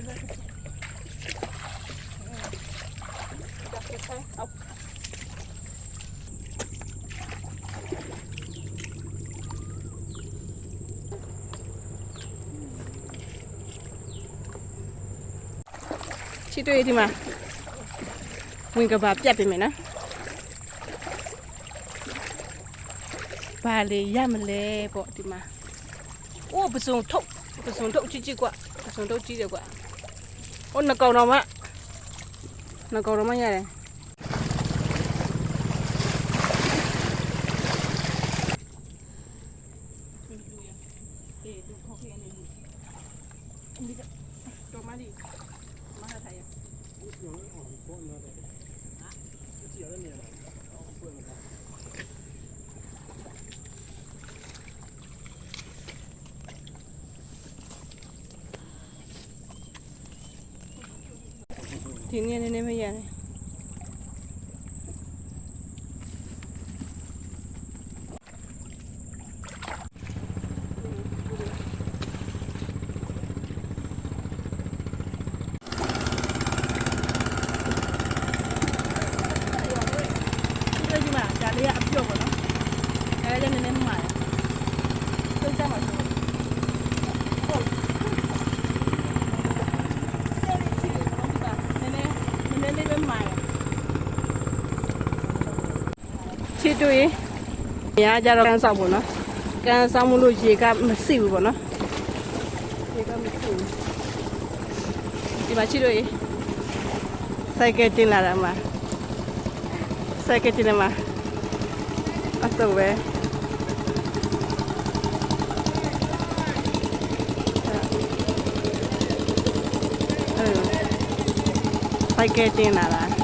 ချစ်တွေ့ဒီမှာဝင်ကဘာပြတ်ပြီမယ်နော်ဘာလေရမလဲပေါ့ဒီမှာအိုးပစုံထုတ် cái xuống trộn chi chi quạ, cái xuống trộn chi để quạ, ôn là cầu nào mà. Là cầu nó mà nhà này. Toma ali. thì nghe lên em bây giờ này nhưng mà chả đi ạ, bây giờ của nó. Đây, lên lên em mải. Tương trang mọi. ချစ်တွေ့ရကြတော့ကန်ဆောက်ပေါ့နော်ကန်ဆောက်မှုလို့ရေကမစိဘူးပေါ့နော်ရေကမစိဘူးဒီမှာချစ်တွေ့စိုက်ကတင်လာတာမှာစိုက်ကတင်လာမှာအဆောပဲအဲ့လိုစိုက်ကတင်လာတာ